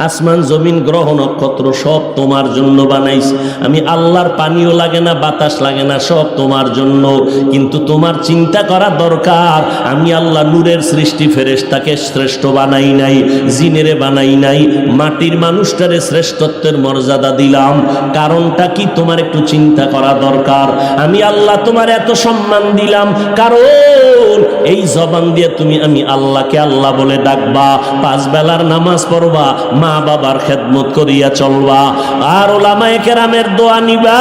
আসমান জমিন, গ্রহ, নক্ষত্র সব তোমার জন্য বানাইস আমি আল্লাহর পানিও লাগে না, বাতাস লাগে না, সব তোমার জন্য। কিন্তু তোমার চিন্তা করা দরকার। আমি আল্লাহ নূরের সৃষ্টি, ফেরেশতাকে শ্রেষ্ঠ বানাই নাই, জিনেরে বানাই নাই। মাটির মানুষটারে শ্রেষ্ঠত্বের মর্যাদা দিলাম। কারণটা কি? তোমার একটু চিন্তা করা দরকার। আমি আল্লাহ তোমার এত সম্মান দিলাম। কারণ এই জবান দিয়ে তুমি আমি আল্লাহকে আল্লাহ বলে ডাকবা। পাঁচ বেলার নামাজ পড়বা বাবার খেদমত করিয়া চলবা। আর ওলামায় কেরামের দোয়া নিবা।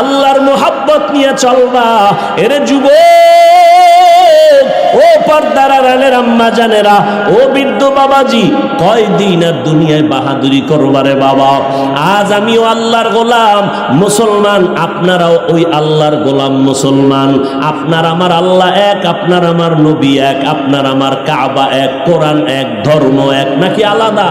আল্লাহর মোহাব্বত নিয়ে চলবা। এরে যুব ও বৃদ্ধ বাবাজি আর দুনিয়ায় করবারে বাবা? আজ আমিও আল্লাহর গোলাম, মুসলমান, আপনারাও ওই গোলাম মুসলমান। আপনার আমার আল্লাহ এক, আপনার আমার নবী এক, আপনার আমার কাবা এক, কোরআন এক, ধর্ম এক, নাকি আলাদা?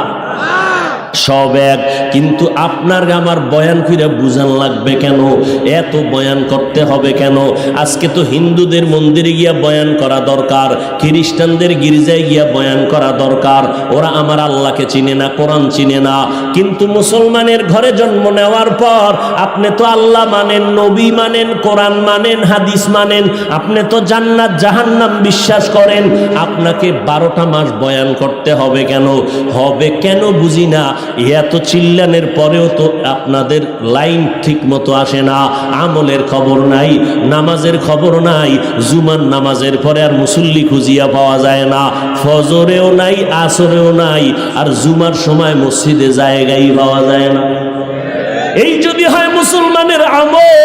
সব এক। কিন্তু আপনার আমার বয়ান করে বুঝান লাগবে কেন? এত বয়ান করতে হবে কেন? আজকে তো হিন্দুদের মন্দিরে গিয়া বয়ান করা দরকার, খ্রিস্টানদের গির্জায় গিয়া বয়ান করা দরকার। ওরা আমার আল্লাহকে চিনে না, কোরআন চিনে না। কিন্তু মুসলমানের ঘরে জন্ম নেওয়ার পর আপনি তো আল্লাহ মানেন, নবী মানেন, কোরআন মানেন, হাদিস মানেন, আপনি তো জান্নাত, জাহান্নাম বিশ্বাস করেন। আপনাকে বারোটা মাস বয়ান করতে হবে কেন? হবে কেন বুঝি না? এত চিল্লানের পরেও তো আপনাদের লাইন ঠিক মতো আসে না, আমলের খবর নাই, নামাজের খবর নাই জুমান নামাজের পরে আর মুসল্লি খুঁজিয়া পাওয়া যায় না, ফজরেও নাই, আসরেও নাই, আর জুমার সময় মসজিদে জায়গায় পাওয়া যায় না। এই যদি হয় মুসলমানের আমল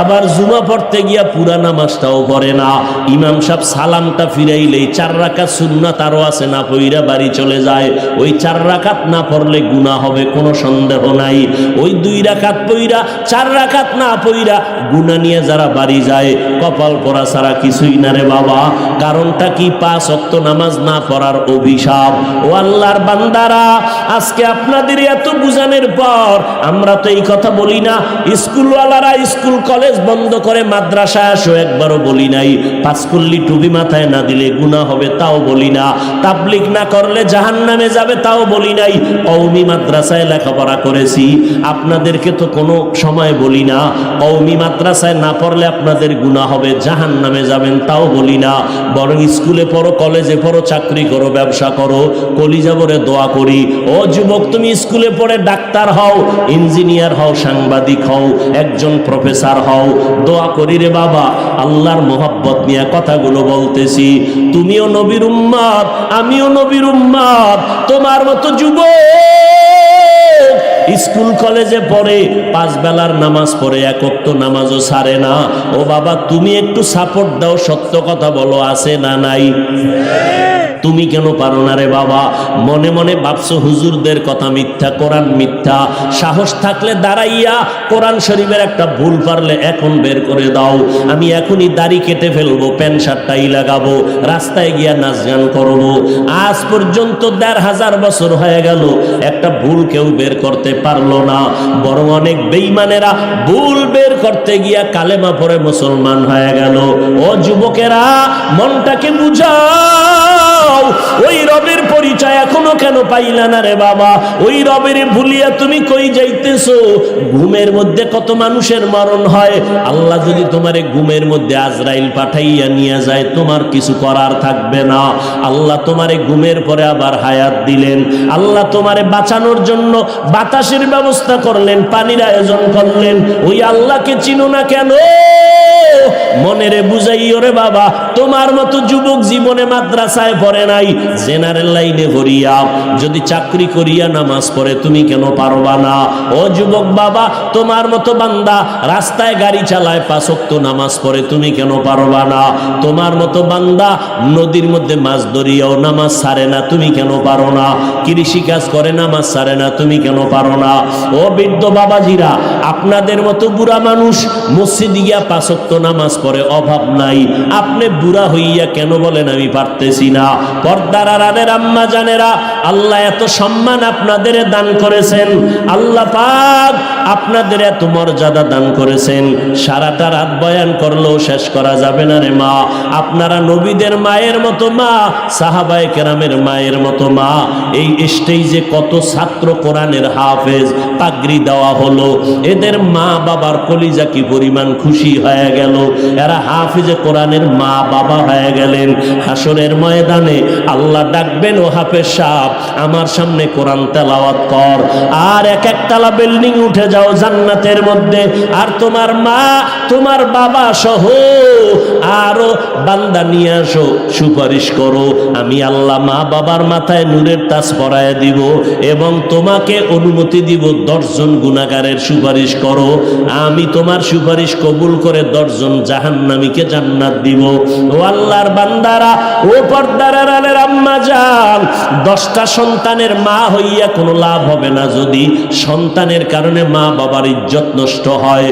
আবার জুমা পড়তে গিয়া পুরা নামাজটাও পড়ে না। ইমাম সাহেব সালামটা ফিরাইলেই চার রাকাত সুন্নাত তারও আছে না পইরা বাড়ি চলে যায়। ওই চার রাকাত না পড়লে গুণা হবে, কোনো সন্দেহ নাই। ওই দুই রাকাত পইরা, চার রাকাত না পইরা গুণা নিয়ে যারা বাড়ি যায়, কপাল পরা ছাড়া কিছুই না রে বাবা। কারণটা কি? পাঁচ অক্ত নামাজ না পড়ার অভিশাপ। ও আল্লাহর বান্দারা, আজকে আপনাদের এত বুঝানোর পর আমরা তো এই কথা বলি না। স্কুলওয়ালারা স্কুল কলেজ বন্ধ করে মাদ্রাসায় আসো, একবারও বলি নাই। পাঁচকুল্লি টুপি মাথায় না দিলে গুণা হবে, তাও বলি না। তাবলিক না করলে জাহান নামে যাবে, তাও বলি নাই। কৌমি মাদ্রাসায় লেখাপড়া করেছি। আপনাদেরকে তো কোনো সময় বলি না। কৌমি মাদ্রাসায় না পড়লে আপনাদের গুণা হবে জাহান নামে যাবেন, তাও বলি না। বরং স্কুলে পড়ো, কলেজে পড়ো, চাকরি করো, ব্যবসা করো, কলিজাবরে দোয়া করি। ও যুবক, তুমি স্কুলে পড়ে ডাক্তার হও, ইঞ্জিনিয়ার হও, সাংবাদিক হও, একজন প্রফেসর হও। দোয়া করি রে বাবা, আল্লাহর মোহাব্বত নিয়ে কথাগুলো বলতেছি। তুমিও নবীর উম্মাদ, আমিও নবীর উম্মাদ। তোমার মতো যুবক স্কুল কলেজে পড়ে, পাঁচ বেলার নামাজ পড়ে একত্র নামাজও সারে না। ও বাবা, তুমি একটু সাপোর্ট দাও, সত্য কথা বলো, আছে না নাই? তুমি কেন পারো না রে বাবা? মনে মনে ভাবছ হুজুরদের কথা মিথ্যা, কোরআন মিথ্যা। সাহস থাকলে দাঁড়াইয়া কোরআন শরীফের একটা ভুল পারলে এখন বের করে দাও। আমি এখনই দাড়ি কেটে ফেলব, প্যান্ট শার্টটাই লাগাবো, রাস্তায় গিয়া নাচ গান করব। আজ পর্যন্ত দেড় হাজার বছর হয়ে গেল, একটা ভুল কেউ বের করতে পারল না। বরং অনেক বেইমানেরা ভুল বের করতে গিয়া কালেমা পরে মুসলমান হয়ে গেল। ও যুবকেরা, মনটাকে বুঝাও ওই রবের পরিচয় এখনও কেন পাইলা না রে বাবা? ওই রবের ভুলিয়া তুমি কই যাইতেছো? ঘুমের মধ্যে কত মানুষের মরণ হয়? আল্লাহ যদি তোমারে ঘুমের মধ্যে আজরাইল পাঠাইয়া নিয়ে যায়, তোমার কিছু করার থাকবে না। আল্লাহ তোমারে ঘুমের পরে আবার হায়াত দিলেন। আল্লাহ তোমারে বাঁচানোর জন্য বাতাসের ব্যবস্থা করলেন, পানির আয়োজন করলেন। ওই আল্লাহকে চিনো না কেন? মনেরে বুঝাইও রে বাবা, তোমার মতো যুবক জীবনে মাদ্রাসায় পড়ে নাই, জেনারেল লাইনে ভরিয়া যদি চাকরি করিয়া নামাজ পড়ে, তুমি কেন পারবা না? ও যুবক বাবা, তোমার মতো বান্দা, রাস্তায় গাড়ি চালায় পাঁচক্ত নামাজ পড়ে, তুমি কেন পারবা না? তোমার মতো বান্দা, নদীর মধ্যে মাছ ধরিয়াও নামাজ সারে না, তুমি কেন পারো না? কৃষি কাজ করে, নামাজ সারে না, তুমি কেন পারো না? ও বৃদ্ধ বাবাজিরা, আপনাদের মতো বুড়া মানুষ, মসজিদ গিয়া পাঁচক্ত নামাজ পড়ে অভাব নাই। আপনি বুড়া হইয়া কেন বলেন, আমি পারতেছি না? পর্দার আড়ালের আম্মা জানেরা আল্লাহ এত সম্মান আপনাদের দান করেছেন। আল্লাহ পাক আপনাদের এত মর্যাদা দান করেছেন। সারাটা রাত বয়ান করলেও শেষ করা যাবে না রে মা। আপনারা নবীদের মায়ের মতো মা, সাহাবায়ে কেরামের মায়ের মতো মা। এই স্টেজে কত ছাত্র কোরআনের হাফেজ পাগড়ি দেওয়া হলো। এদের মা বাবার কলিজা কি পরিমাণ খুশি হয়ে গেল। এরা হাফিজে কোরআনের মা বাবা হয়ে গেলেন। হাসরের ময়দানে আল্লাহ ডাকবেন, ও হাফেজ সাহ আমার সামনে কোরআন তেলাওয়াত কর। আর এক একতলা বিল্ডিং উঠে যাও জান্নাতের মধ্যে। আর তোমার মা, তোমার বাবা সহ আরও বান্দা নিয়ে আসো, সুপারিশ করো। আমি আল্লাহ মা বাবার মাথায় নূরের তাজ পরায় দিব এবং তোমাকে অনুমতি দিব দশজন গুণাগারের সুপারিশ করো। আমি তোমার সুপারিশ কবুল করে দশজন জাহান্নামীকে জান্নাত দিব। ও আল্লাহর বান্দারা, ও পর্দার যান দশটা সন্তানের মা হইয়া কোনো লাভ হবে না যদি সন্তানের কারণে মা বাবার ইজ্জত নষ্ট হয়।